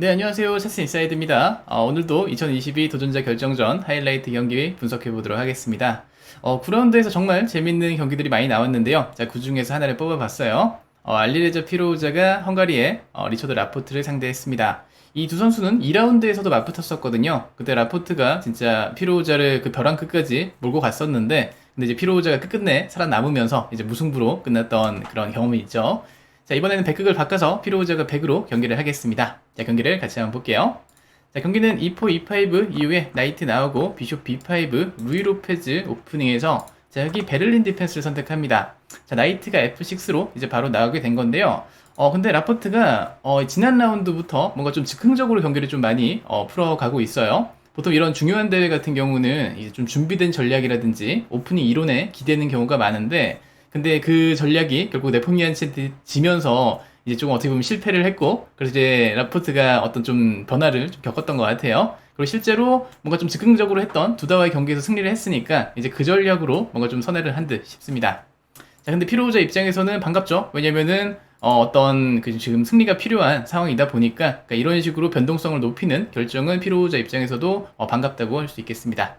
네, 안녕하세요. 체스 인사이드입니다. 어, 오늘도 2022 도전자 결정전 하이라이트 경기 분석해 보도록 하겠습니다. 어, 9라운드에서 정말 재밌는 경기들이 많이 나왔는데요. 자, 그 중에서 하나를 뽑아봤어요. 어, 알리레저 피로우자가 헝가리의 어, 리처드 라포트를 상대했습니다. 이 두 선수는 2라운드에서도 맞붙었었거든요. 그때 라포트가 진짜 피로우자를 그 벼랑 끝까지 몰고 갔었는데, 근데 이제 피로우자가 끝끝내 살아남으면서 이제 무승부로 끝났던 그런 경험이 있죠. 자, 이번에는 백극을 바꿔서 피로우자가 100으로 경기를 하겠습니다. 자, 경기를 같이 한번 볼게요. 자, 경기는 E4, E5 이후에 나이트 나오고 비숍 B5, 루이 로페즈 오프닝에서 자, 여기 베를린 디펜스를 선택합니다. 자, 나이트가 F6로 이제 바로 나오게 된 건데요. 어, 근데 라포트가 어, 지난 라운드부터 뭔가 좀 즉흥적으로 경기를 좀 많이 어, 풀어가고 있어요. 보통 이런 중요한 대회 같은 경우는 이제 좀 준비된 전략이라든지 오프닝 이론에 기대는 경우가 많은데 근데 그 전략이 결국 네포미안한테 지면서 이제 조금 어떻게 보면 실패를 했고 그래서 이제 라포트가 어떤 좀 변화를 좀 겪었던 것 같아요. 그리고 실제로 뭔가 좀 즉흥적으로 했던 두다와의 경기에서 승리를 했으니까 이제 그 전략으로 뭔가 좀 선회를 한 듯 싶습니다. 자, 근데 피로우자 입장에서는 반갑죠. 왜냐면은 어, 떤 그 지금 승리가 필요한 상황이다 보니까 그러니까 이런 식으로 변동성을 높이는 결정은 피로우자 입장에서도 어, 반갑다고 할 수 있겠습니다.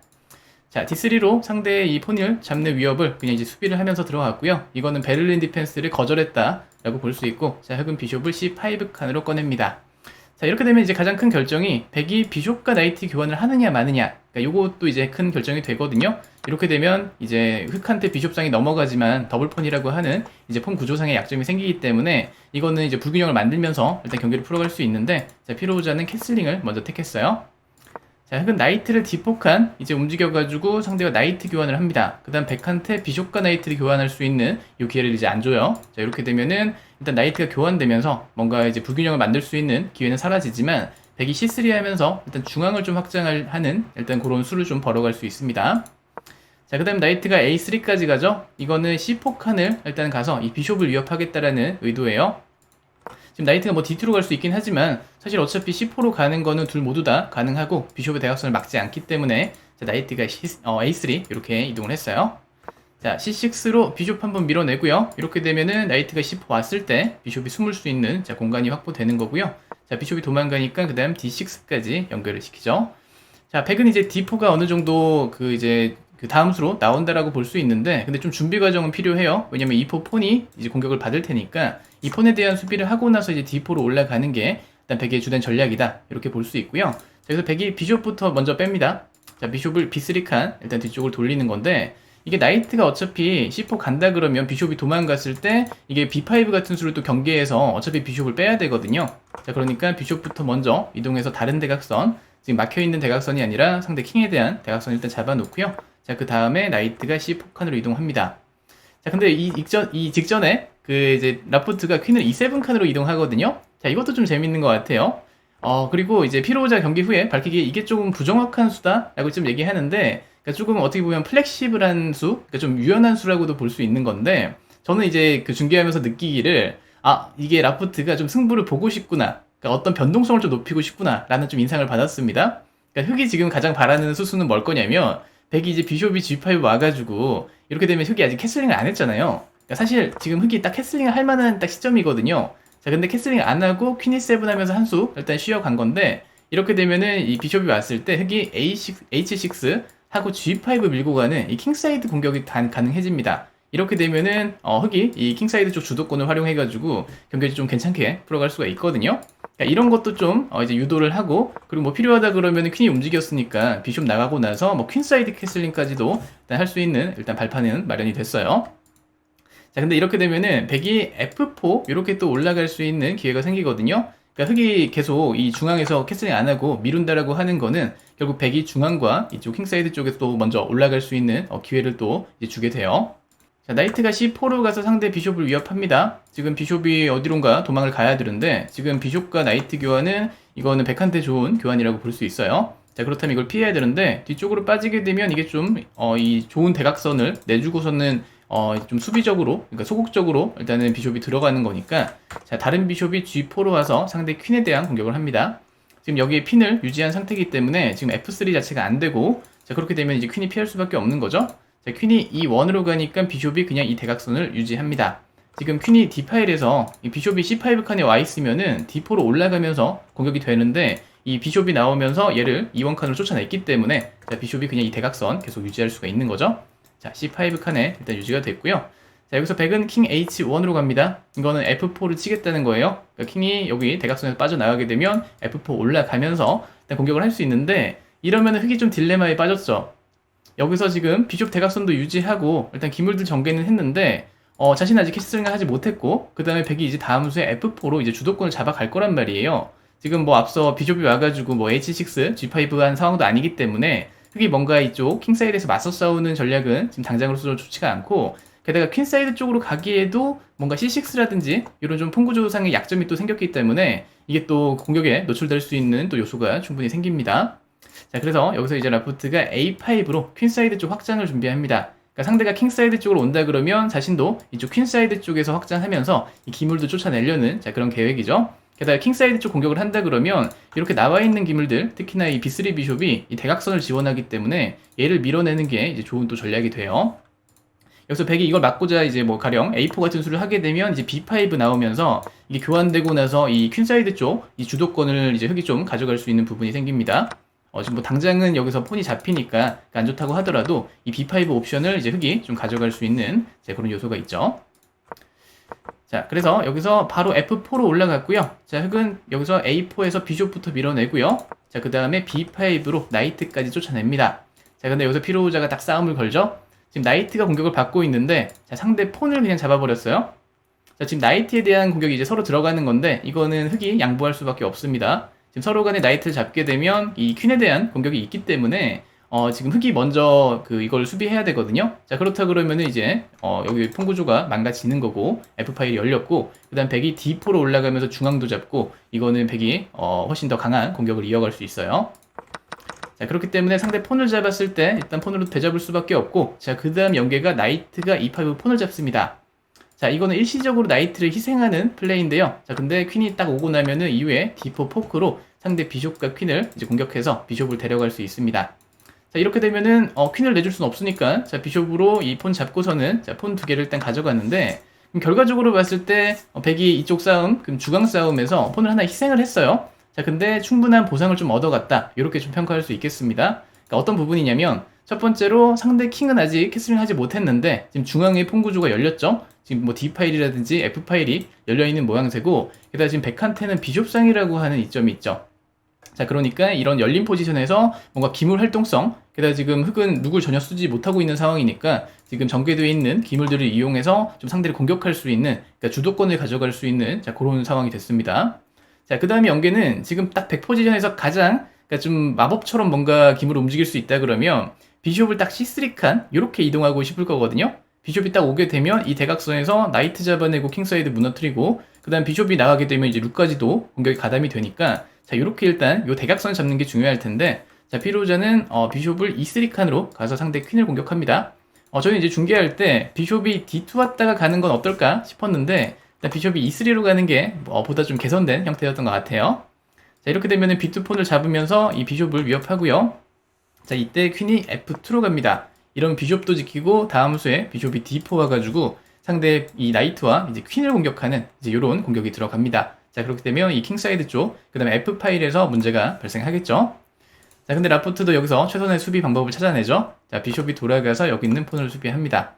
자, D3로 상대의 이 폰을 잡는 위협을 그냥 이제 수비를 하면서 들어갔고요. 이거는 베를린 디펜스를 거절했다라고 볼 수 있고, 자, 흑은 비숍을 C5 칸으로 꺼냅니다. 자, 이렇게 되면 이제 가장 큰 결정이 백이 비숍과 나이트 교환을 하느냐 마느냐. 그러니까 요것도 이제 큰 결정이 되거든요. 이렇게 되면 이제 흑한테 비숍상이 넘어가지만 더블폰이라고 하는 이제 폰 구조상의 약점이 생기기 때문에 이거는 이제 불균형을 만들면서 일단 경기를 풀어갈 수 있는데 자, 피로우자는 캐슬링을 먼저 택했어요. 자, 흑은 나이트를 디폭한 이제 움직여가지고 상대가 나이트 교환을 합니다. 그 다음 백한테 비숍과 나이트를 교환할 수 있는 이 기회를 이제 안 줘요. 자, 이렇게 되면은 일단 나이트가 교환되면서 뭔가 이제 불균형을 만들 수 있는 기회는 사라지지만 백이 C3 하면서 일단 중앙을 좀 확장을 하는 일단 그런 수를 좀 벌어갈 수 있습니다. 자, 그 다음 나이트가 A3까지 가죠. 이거는 C4 칸을 일단 가서 이 비숍을 위협하겠다라는 의도예요. 지금 나이트가 뭐 D2로 갈 수 있긴 하지만 사실 어차피 C4로 가는 거는 둘 모두 다 가능하고 비숍의 대각선을 막지 않기 때문에 자, 나이트가 어, A3 이렇게 이동을 했어요. 자, C6로 비숍 한번 밀어내고요. 이렇게 되면은 나이트가 C4 왔을 때 비숍이 숨을 수 있는 자, 공간이 확보되는 거고요. 자, 비숍이 도망가니까 그 다음 D6까지 연결을 시키죠. 자, 백은 이제 D4가 어느 정도 그 이제 그 다음 수로 나온다라고 볼 수 있는데 근데 좀 준비 과정은 필요해요. 왜냐면 E4 폰이 이제 공격을 받을 테니까 이 폰에 대한 수비를 하고 나서 이제 D4로 올라가는 게 일단 백의 주된 전략이다. 이렇게 볼 수 있고요. 자, 그래서 백이 비숍부터 먼저 뺍니다. 자, 비숍을 B3 칸 일단 뒤쪽으로 돌리는 건데 이게 나이트가 어차피 C4 간다 그러면 비숍이 도망갔을 때 이게 B5 같은 수를 또 경계해서 어차피 비숍을 빼야 되거든요. 자, 그러니까 비숍부터 먼저 이동해서 다른 대각선 지금 막혀 있는 대각선이 아니라 상대 킹에 대한 대각선 일단 잡아놓고요. 자, 그 다음에 나이트가 C4 칸으로 이동합니다. 자, 근데 이 직전 이 직전에 그 이제 라포트가 퀸을 E7 칸으로 이동하거든요. 자, 이것도 좀 재밌는 것 같아요. 어, 그리고 이제 피로자 경기 후에 밝히기에 이게 조금 부정확한 수다라고 좀 얘기하는데, 그러니까 조금 어떻게 보면 플렉시블한 수, 그러니까 좀 유연한 수라고도 볼 수 있는 건데, 저는 이제 그 중계하면서 느끼기를, 아, 이게 라포트가 좀 승부를 보고 싶구나. 그러니까 어떤 변동성을 좀 높이고 싶구나. 라는 좀 인상을 받았습니다. 그러니까 흑이 지금 가장 바라는 수수는 뭘 거냐면, 백이 이제 비숍이 G5 와가지고, 이렇게 되면 흑이 아직 캐슬링을 안 했잖아요. 그러니까 사실 지금 흑이 딱 캐슬링을 할 만한 딱 시점이거든요. 자, 근데 캐슬링 안 하고 퀸이 세븐 하면서 한 수 일단 쉬어간 건데 이렇게 되면은 이 비숍이 왔을 때 흑이 A6, H6 하고 G5 밀고 가는 이 킹사이드 공격이 단 가능해집니다. 이렇게 되면은 어, 흑이 이 킹사이드 쪽 주도권을 활용해가지고 경기를 좀 괜찮게 풀어갈 수가 있거든요. 이런 것도 좀 어, 이제 유도를 하고 그리고 뭐 필요하다 그러면 퀸이 움직였으니까 비숍 나가고 나서 뭐 퀸사이드 캐슬링까지도 일단 할 수 있는 일단 발판은 마련이 됐어요. 자, 근데 이렇게 되면은 백이 F4 이렇게 또 올라갈 수 있는 기회가 생기거든요. 그러니까 흑이 계속 이 중앙에서 캐슬링 안 하고 미룬다라고 하는 거는 결국 백이 중앙과 이쪽 킹사이드 쪽에서 또 먼저 올라갈 수 있는 어, 기회를 또 주게 돼요. 자, 나이트가 C4로 가서 상대 비숍을 위협합니다. 지금 비숍이 어디론가 도망을 가야 되는데 지금 비숍과 나이트 교환은 이거는 백한테 좋은 교환이라고 볼 수 있어요. 자, 그렇다면 이걸 피해야 되는데 뒤쪽으로 빠지게 되면 이게 좀 어, 이 좋은 대각선을 내주고서는 어, 좀 수비적으로, 그러니까 소극적으로 일단은 비숍이 들어가는 거니까, 자, 다른 비숍이 G4로 와서 상대 퀸에 대한 공격을 합니다. 지금 여기에 핀을 유지한 상태이기 때문에 지금 F3 자체가 안 되고, 자, 그렇게 되면 이제 퀸이 피할 수밖에 없는 거죠. 자, 퀸이 이 원으로 가니까 비숍이 그냥 이 대각선을 유지합니다. 지금 퀸이 D 파일에서 이 비숍이 C5 칸에 와 있으면은 D4로 올라가면서 공격이 되는데 이 비숍이 나오면서 얘를 E1 칸으로 쫓아냈기 때문에 자, 비숍이 그냥 이 대각선 계속 유지할 수가 있는 거죠. 자, C5 칸에 일단 유지가 됐고요. 자, 여기서 백은 킹 H1으로 갑니다. 이거는 F4를 치겠다는 거예요. 그러니까 킹이 여기 대각선에서 빠져나가게 되면 F4 올라가면서 일단 공격을 할 수 있는데 이러면 흑이 좀 딜레마에 빠졌죠. 여기서 지금 비숍 대각선도 유지하고 일단 기물들 전개는 했는데 어, 자신 아직 캐스팅을 하지 못했고 그 다음에 백이 이제 다음 수에 F4로 이제 주도권을 잡아갈 거란 말이에요. 지금 뭐 앞서 비숍이 와가지고 뭐 H6, G5 한 상황도 아니기 때문에 흑이 뭔가 이쪽 킹사이드에서 맞서 싸우는 전략은 지금 당장으로서 좋지가 않고 게다가 퀸사이드 쪽으로 가기에도 뭔가 C6라든지 이런 좀 풍구조상의 약점이 또 생겼기 때문에 이게 또 공격에 노출될 수 있는 또 요소가 충분히 생깁니다. 자, 그래서 여기서 이제 라포트가 A5로 퀸사이드 쪽 확장을 준비합니다. 그러니까 상대가 킹사이드 쪽으로 온다 그러면 자신도 이쪽 퀸사이드 쪽에서 확장하면서 이 기물도 쫓아내려는 자, 그런 계획이죠. 게다가 킹사이드 쪽 공격을 한다 그러면 이렇게 나와 있는 기물들, 특히나 이 B3 비숍이 이 대각선을 지원하기 때문에 얘를 밀어내는 게 이제 좋은 또 전략이 돼요. 여기서 백이 이걸 막고자 이제 뭐 가령 A4 같은 수를 하게 되면 이제 B5 나오면서 이게 교환되고 나서 이 퀸사이드 쪽 이 주도권을 이제 흑이 좀 가져갈 수 있는 부분이 생깁니다. 어, 지금 뭐 당장은 여기서 폰이 잡히니까 안 좋다고 하더라도 이 B5 옵션을 이제 흑이 좀 가져갈 수 있는 그런 요소가 있죠. 자, 그래서 여기서 바로 F4로 올라갔고요. 자, 흑은 여기서 A4에서 비숍부터 밀어내고요. 자, 그 다음에 B5로 나이트까지 쫓아냅니다. 자, 근데 여기서 피로자가 딱 싸움을 걸죠. 지금 나이트가 공격을 받고 있는데, 자, 상대 폰을 그냥 잡아버렸어요. 자, 지금 나이트에 대한 공격이 이제 서로 들어가는 건데, 이거는 흑이 양보할 수밖에 없습니다. 지금 서로 간에 나이트를 잡게 되면 이 퀸에 대한 공격이 있기 때문에 어, 지금 흑이 먼저 그 이걸 수비해야 되거든요. 자, 그렇다 그러면은 이제 어, 여기 폰구조가 망가지는 거고 F 파일이 열렸고 그 다음 백이 D4로 올라가면서 중앙도 잡고 이거는 백이 어, 훨씬 더 강한 공격을 이어갈 수 있어요. 자, 그렇기 때문에 상대 폰을 잡았을 때 일단 폰으로 되잡을 수밖에 없고 자, 그 다음 연계가 나이트가 E5 폰을 잡습니다. 자, 이거는 일시적으로 나이트를 희생하는 플레이인데요. 자, 근데 퀸이 딱 오고 나면은 이후에 D4 포크로 상대 비숍과 퀸을 이제 공격해서 비숍을 데려갈 수 있습니다. 자, 이렇게 되면은 어, 퀸을 내줄 수는 없으니까 자, 비숍으로 이 폰 잡고서는 자, 폰 두 개를 일단 가져갔는데 결과적으로 봤을 때 어, 백이 이쪽 싸움, 그럼 주강 싸움에서 폰을 하나 희생을 했어요. 자, 근데 충분한 보상을 좀 얻어갔다. 이렇게 좀 평가할 수 있겠습니다. 그러니까 어떤 부분이냐면 첫 번째로 상대 킹은 아직 캐스링 하지 못했는데 지금 중앙에 폰 구조가 열렸죠. 지금 뭐 D 파일이라든지 F 파일이 열려 있는 모양새고 게다가 지금 백한테는 비숍상이라고 하는 이점이 있죠. 자, 그러니까 이런 열린 포지션에서 뭔가 기물 활동성, 게다가 지금 흑은 누굴 전혀 쓰지 못하고 있는 상황이니까 지금 전개되어 있는 기물들을 이용해서 좀 상대를 공격할 수 있는, 그러니까 주도권을 가져갈 수 있는 자, 그런 상황이 됐습니다. 자, 그 다음에 연계는 지금 딱 100 포지션에서 가장 그러니까 좀 마법처럼 뭔가 기물을 움직일 수 있다 그러면 비숍을 딱 C3 칸 이렇게 이동하고 싶을 거거든요. 비숍이 딱 오게 되면 이 대각선에서 나이트 잡아내고 킹사이드 무너뜨리고 그 다음 비숍이 나가게 되면 이제 룩까지도 공격이 가담이 되니까 자 이렇게 일단 요 대각선 잡는 게 중요할 텐데 자 피로자는 어, 비숍을 E3 칸으로 가서 상대 퀸을 공격합니다. 어, 저는 이제 중계할 때 비숍이 D2 왔다가 가는 건 어떨까 싶었는데 비숍이 E3로 가는 게 어, 보다 좀 개선된 형태였던 것 같아요. 자 이렇게 되면은 B2 폰을 잡으면서 이 비숍을 위협하고요. 자 이때 퀸이 F2로 갑니다. 이런 비숍도 지키고 다음 수에 비숍이 D4 와가지고 상대 이 나이트와 이제 퀸을 공격하는 이제 이런 공격이 들어갑니다. 자 그렇게 되면 이 킹사이드 쪽, 그 다음에 F 파일에서 문제가 발생하겠죠. 자 근데 라포트도 여기서 최선의 수비 방법을 찾아내죠. 자 비숍이 돌아가서 여기 있는 폰을 수비합니다.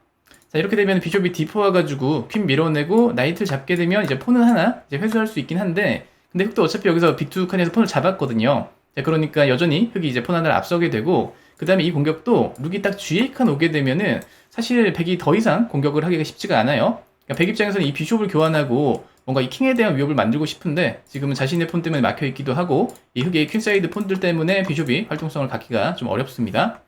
자 이렇게 되면 비숍이 D4 와가지고 퀸 밀어내고 나이트를 잡게 되면 이제 폰은 하나 이제 회수할 수 있긴 한데 근데 흑도 어차피 여기서 B2 칸에서 폰을 잡았거든요. 자 그러니까 여전히 흑이 이제 폰 하나를 앞서게 되고 그 다음에 이 공격도 룩이 딱 G1 칸 오게 되면은 사실 백이 더 이상 공격을 하기가 쉽지가 않아요. 그러니까 백 입장에서는 이 비숍을 교환하고 뭔가 이 킹에 대한 위협을 만들고 싶은데 지금은 자신의 폰 때문에 막혀 있기도 하고 이 흑의 퀸사이드 폰들 때문에 비숍이 활동성을 갖기가 좀 어렵습니다.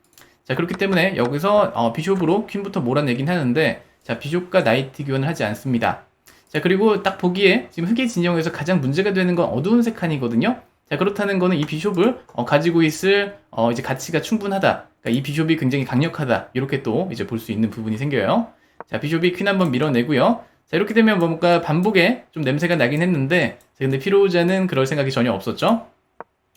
자 그렇기 때문에 여기서 어, 비숍으로 퀸부터 몰아내긴 하는데 자 비숍과 나이트 교환을 하지 않습니다. 자 그리고 딱 보기에 지금 흑의 진영에서 가장 문제가 되는 건 어두운 색 칸이거든요. 자 그렇다는 거는 이 비숍을 어, 가지고 있을 어, 이제 가치가 충분하다. 그러니까 이 비숍이 굉장히 강력하다. 이렇게 또 이제 볼 수 있는 부분이 생겨요. 자 비숍이 퀸 한번 밀어내고요. 자 이렇게 되면 뭔가 반복에 좀 냄새가 나긴 했는데 자, 근데 피로자는 그럴 생각이 전혀 없었죠.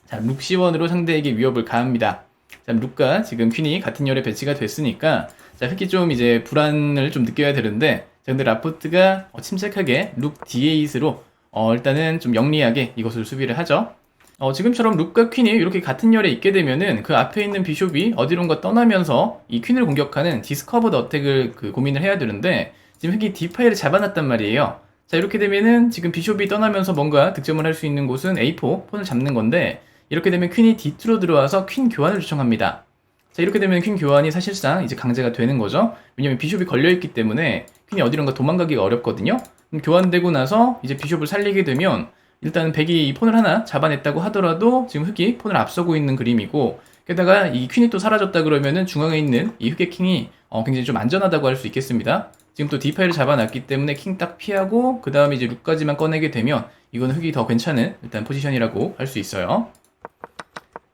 자 룩시원으로 상대에게 위협을 가합니다. 자 룩과 지금 퀸이 같은 열에 배치가 됐으니까 자 흑이 좀 이제 불안을 좀 느껴야 되는데 근데 라포트가 어, 침착하게 룩 D8으로 어, 일단은 좀 영리하게 이것을 수비를 하죠. 어, 지금처럼 룩과 퀸이 이렇게 같은 열에 있게 되면은 그 앞에 있는 비숍이 어디론가 떠나면서 이 퀸을 공격하는 디스커버드 어택을 그 고민을 해야 되는데 지금 흑이 D 파이를 잡아놨단 말이에요. 자 이렇게 되면은 지금 비숍이 떠나면서 뭔가 득점을 할 수 있는 곳은 A4 폰을 잡는 건데 이렇게 되면 퀸이 D2로 들어와서 퀸 교환을 요청합니다. 자 이렇게 되면 퀸 교환이 사실상 이제 강제가 되는 거죠. 왜냐면 비숍이 걸려있기 때문에 퀸이 어디론가 도망가기가 어렵거든요. 그럼 교환되고 나서 이제 비숍을 살리게 되면 일단 백이 이 폰을 하나 잡아냈다고 하더라도 지금 흑이 폰을 앞서고 있는 그림이고 게다가 이 퀸이 또 사라졌다 그러면은 중앙에 있는 이 흑의 킹이 어, 굉장히 좀 안전하다고 할 수 있겠습니다. 지금 또 D 파일을 잡아놨기 때문에 킹 딱 피하고 그 다음에 이제 룩까지만 꺼내게 되면 이건 흑이 더 괜찮은 일단 포지션이라고 할 수 있어요.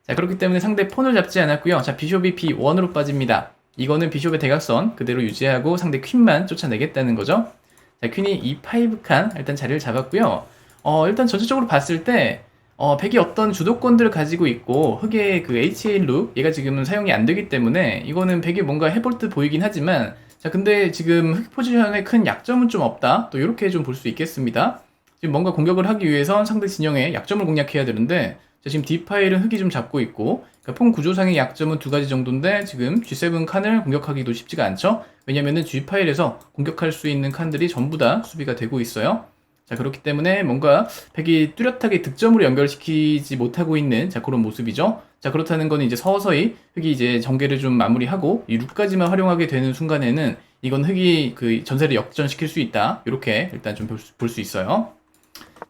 자 그렇기 때문에 상대 폰을 잡지 않았고요. 자 비숍이 B1으로 빠집니다. 이거는 비숍의 대각선 그대로 유지하고 상대 퀸만 쫓아내겠다는 거죠. 자 퀸이 E5 칸 일단 자리를 잡았고요. 어, 일단 전체적으로 봤을 때 어, 백이 어떤 주도권들을 가지고 있고 흑의 그 HA 룩 얘가 지금은 사용이 안 되기 때문에 이거는 백이 뭔가 해볼 듯 보이긴 하지만 자 근데 지금 흑 포지션에 큰 약점은 좀 없다. 또 이렇게 좀 볼 수 있겠습니다. 지금 뭔가 공격을 하기 위해선 상대 진영의 약점을 공략해야 되는데 자, 지금 D 파일은 흑이 좀 잡고 있고 그러니까 폰 구조상의 약점은 두 가지 정도인데 지금 G7 칸을 공격하기도 쉽지가 않죠? 왜냐면은 G 파일에서 공격할 수 있는 칸들이 전부 다 수비가 되고 있어요 자, 그렇기 때문에 뭔가 백이 뚜렷하게 득점으로 연결시키지 못하고 있는 자, 그런 모습이죠. 자, 그렇다는 거는 이제 서서히 흑이 이제 전개를 좀 마무리하고 이 룩까지만 활용하게 되는 순간에는 이건 흑이 그 전세를 역전시킬 수 있다. 이렇게 일단 좀 볼 수 있어요.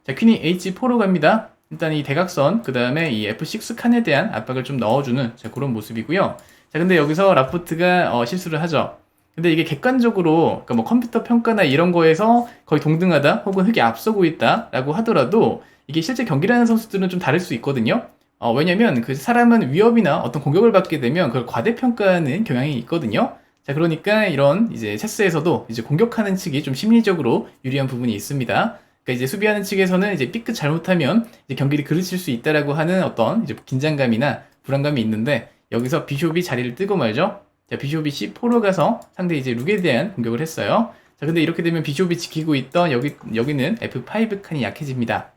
자, 퀸이 H4로 갑니다. 일단 이 대각선, 그 다음에 이 F6 칸에 대한 압박을 좀 넣어주는 자, 그런 모습이고요. 자, 근데 여기서 라포트가 어, 실수를 하죠. 근데 이게 객관적으로 그러니까 뭐 컴퓨터 평가나 이런 거에서 거의 동등하다 혹은 흑이 앞서고 있다라고 하더라도 이게 실제 경기를 하는 선수들은 좀 다를 수 있거든요. 어, 왜냐면 그 사람은 위협이나 어떤 공격을 받게 되면 그걸 과대평가하는 경향이 있거든요. 자, 그러니까 이런 이제 체스에서도 이제 공격하는 측이 좀 심리적으로 유리한 부분이 있습니다. 그러니까 이제 수비하는 측에서는 이제 삐끗 잘못하면 이제 경기를 그르칠 수 있다라고 하는 어떤 이제 긴장감이나 불안감이 있는데 여기서 비숍이 자리를 뜨고 말죠. 자, 비숍이 C4로 가서 상대 이제 룩에 대한 공격을 했어요. 자, 근데 이렇게 되면 비숍이 지키고 있던 여기, 여기는 F5 칸이 약해집니다.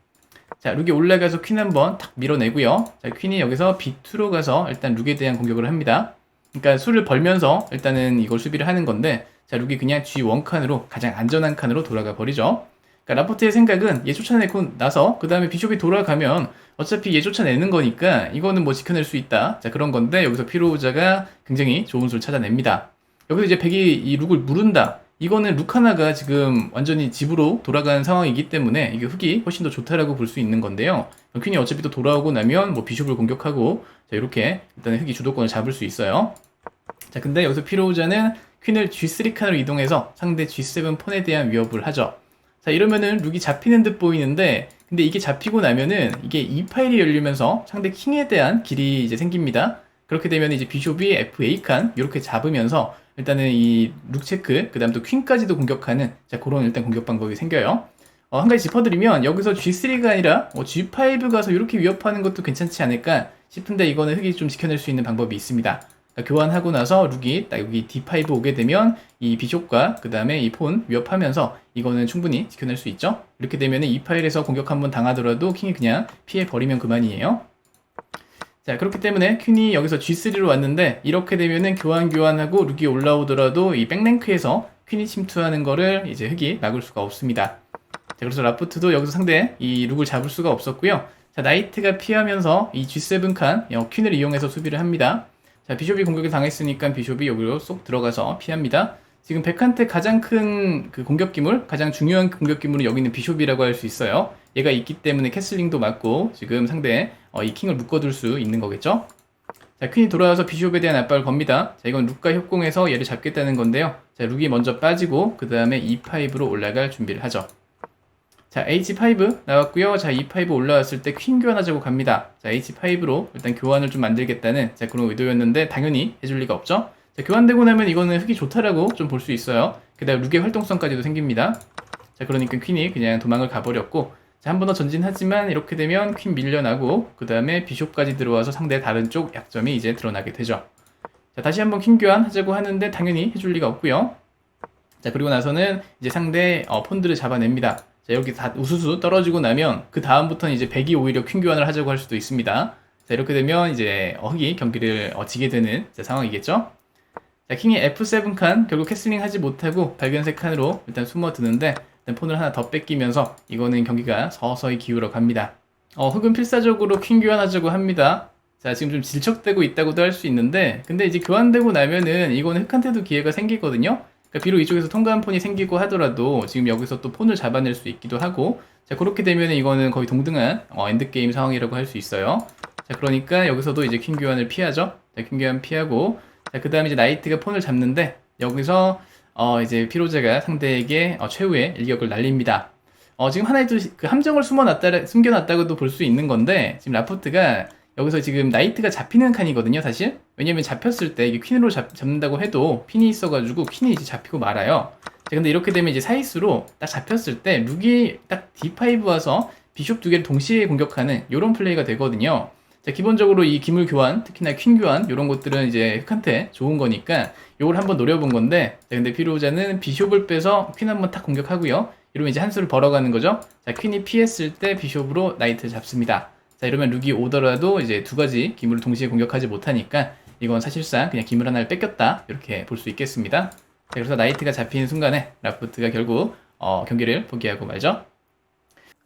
자, 룩이 올라가서 퀸 한번 탁 밀어내고요. 자, 퀸이 여기서 B2로 가서 일단 룩에 대한 공격을 합니다. 그러니까 수를 벌면서 일단은 이걸 수비를 하는 건데, 자, 룩이 그냥 G1 칸으로 가장 안전한 칸으로 돌아가 버리죠. 그러니까 라포트의 생각은 얘 쫓아내고 나서 그 다음에 비숍이 돌아가면 어차피 얘 쫓아내는 거니까 이거는 뭐 지켜낼 수 있다. 자 그런 건데 여기서 피로자가 굉장히 좋은 수를 찾아냅니다. 여기서 이제 백이 이 룩을 무른다. 이거는 룩 하나가 지금 완전히 집으로 돌아가는 상황이기 때문에 이게 흙이 훨씬 더 좋다라고 볼 수 있는 건데요. 퀸이 어차피 또 돌아오고 나면 뭐 비숍을 공격하고 자 이렇게 일단 흙이 주도권을 잡을 수 있어요. 자 근데 여기서 피로자는 퀸을 G3 칸으로 이동해서 상대 G7 폰에 대한 위협을 하죠. 자 이러면은 룩이 잡히는 듯 보이는데 근데 이게 잡히고 나면은 이게 이 파일이 열리면서 상대 킹에 대한 길이 이제 생깁니다. 그렇게 되면 이제 비숍이 FA 칸 이렇게 잡으면서 일단은 이 룩 체크 그다음 또 퀸까지도 공격하는 자 그런 일단 공격 방법이 생겨요. 어, 한 가지 짚어드리면 여기서 G3가 아니라 어, G5 가서 이렇게 위협하는 것도 괜찮지 않을까 싶은데 이거는 흑이 좀 지켜낼 수 있는 방법이 있습니다. 교환하고 나서 룩이 딱 여기 D5 오게 되면 이 비숍과 그 다음에 이 폰 위협하면서 이거는 충분히 지켜낼 수 있죠. 이렇게 되면 이 파일에서 공격 한번 당하더라도 킹이 그냥 피해 버리면 그만이에요. 자 그렇기 때문에 퀸이 여기서 G3로 왔는데 이렇게 되면은 교환 교환하고 룩이 올라오더라도 이 백랭크에서 퀸이 침투하는 거를 이제 흑이 막을 수가 없습니다. 자 그래서 라프트도 여기서 상대 이 룩을 잡을 수가 없었고요. 자 나이트가 피하면서 이 G7 칸 어, 퀸을 이용해서 수비를 합니다. 자, 비숍이 공격을 당했으니까 비숍이 여기로 쏙 들어가서 피합니다. 지금 백한테 가장 큰 그 공격 기물, 가장 중요한 공격 기물은 여기 있는 비숍이라고 할 수 있어요. 얘가 있기 때문에 캐슬링도 맞고 지금 상대 어, 이 킹을 묶어둘 수 있는 거겠죠. 자, 퀸이 돌아와서 비숍에 대한 압박을 겁니다. 자, 이건 룩과 협공해서 얘를 잡겠다는 건데요. 자, 룩이 먼저 빠지고 그 다음에 E5로 올라갈 준비를 하죠. 자, H5 나왔고요. 자, E5 올라왔을 때 퀸 교환하자고 갑니다. 자, H5로 일단 교환을 좀 만들겠다는 자, 그런 의도였는데 당연히 해줄 리가 없죠. 자, 교환되고 나면 이거는 흑이 좋다라고 좀 볼 수 있어요. 게다가 룩의 활동성까지도 생깁니다. 자, 그러니까 퀸이 그냥 도망을 가버렸고 자, 한 번 더 전진하지만 이렇게 되면 퀸 밀려나고 그 다음에 비숍까지 들어와서 상대 다른 쪽 약점이 이제 드러나게 되죠. 자, 다시 한번 퀸 교환 하자고 하는데 당연히 해줄 리가 없고요. 자, 그리고 나서는 이제 상대 어, 폰들을 잡아냅니다. 자, 이렇게 다 우수수 떨어지고 나면 그 다음부터는 이제 백이 오히려 퀸 교환을 하자고 할 수도 있습니다. 자, 이렇게 되면 이제 어, 흑이 경기를 어, 지게 되는 자, 상황이겠죠. 자, 킹이 F7 칸 결국 캐슬링 하지 못하고 발견색 칸으로 일단 숨어 드는데 일단 폰을 하나 더 뺏기면서 이거는 경기가 서서히 기울어 갑니다. 어, 흑은 필사적으로 퀸 교환하자고 합니다. 자, 지금 좀 질척되고 있다고도 할 수 있는데 근데 이제 교환되고 나면은 이거는 흑한테도 기회가 생기거든요. 그러니까 비록 이쪽에서 통과한 폰이 생기고 하더라도 지금 여기서 또 폰을 잡아낼 수 있기도 하고 자 그렇게 되면 이거는 거의 동등한 어, 엔드게임 상황이라고 할 수 있어요. 자 그러니까 여기서도 이제 퀸 교환을 피하죠. 자, 퀸 교환 피하고 자그 다음에 이제 나이트가 폰을 잡는데 여기서 어, 이제 피로제가 상대에게 어, 최후의 일격을 날립니다. 어, 지금 하나의 또그 함정을 숨어놨다 숨겨놨다고도 볼 수 있는 건데 지금 라포트가 여기서 지금 나이트가 잡히는 칸이거든요, 사실. 왜냐면 잡혔을 때 이게 퀸으로 잡, 잡는다고 해도 핀이 있어가지고 퀸이 이제 잡히고 말아요. 자, 근데 이렇게 되면 이제 사이스로 딱 잡혔을 때 룩이 딱 D5 와서 비숍 두 개를 동시에 공격하는 이런 플레이가 되거든요. 자, 기본적으로 이 기물 교환, 특히나 퀸 교환 이런 것들은 이제 흑한테 좋은 거니까 이걸 한번 노려본 건데, 자, 근데 피로자는 비숍을 빼서 퀸 한번 탁 공격하고요. 이러면 이제 한 수를 벌어가는 거죠. 자, 퀸이 피했을 때 비숍으로 나이트를 잡습니다. 자 이러면 룩이 오더라도 이제 두 가지 기물을 동시에 공격하지 못하니까 이건 사실상 그냥 기물 하나를 뺏겼다 이렇게 볼 수 있겠습니다. 자, 그래서 나이트가 잡히는 순간에 라프트가 결국 어, 경기를 포기하고 말죠.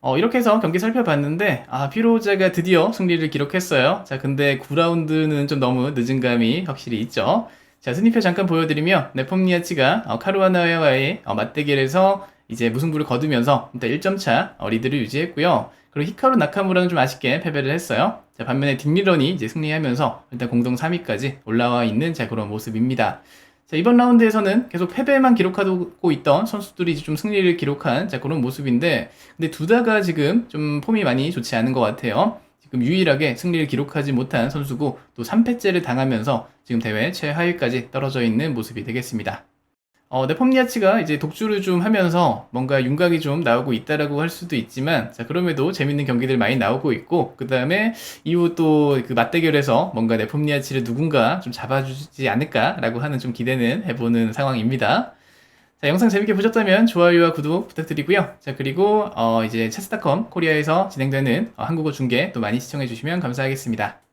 어, 이렇게 해서 경기 살펴봤는데 아 피로자가 드디어 승리를 기록했어요. 자 근데 9라운드는 좀 너무 늦은 감이 확실히 있죠. 자 스니페 잠깐 보여드리면 네폼니아치가 어, 카루아나와의 어, 맞대결에서 이제 무승부를 거두면서 일단 1점 차 어, 리드를 유지했고요. 그리고 히카루 나카무라는 좀 아쉽게 패배를 했어요. 자, 반면에 딥미런이 이제 승리하면서 일단 공동 3위까지 올라와 있는 자, 그런 모습입니다. 자, 이번 라운드에서는 계속 패배만 기록하고 있던 선수들이 좀 승리를 기록한 자, 그런 모습인데, 근데 두다가 지금 좀 폼이 많이 좋지 않은 것 같아요. 지금 유일하게 승리를 기록하지 못한 선수고 또 3패째를 당하면서 지금 대회 최하위까지 떨어져 있는 모습이 되겠습니다. 어, 네폼니아치가 이제 독주를 좀 하면서 뭔가 윤곽이 좀 나오고 있다라고 할 수도 있지만, 자, 그럼에도 재밌는 경기들 많이 나오고 있고, 그 다음에 이후 또 그 맞대결에서 뭔가 네폼니아치를 누군가 좀 잡아주지 않을까라고 하는 좀 기대는 해보는 상황입니다. 자, 영상 재밌게 보셨다면 좋아요와 구독 부탁드리고요. 자, 그리고 어, 이제 체스닷컴 코리아에서 진행되는 어, 한국어 중계 또 많이 시청해주시면 감사하겠습니다.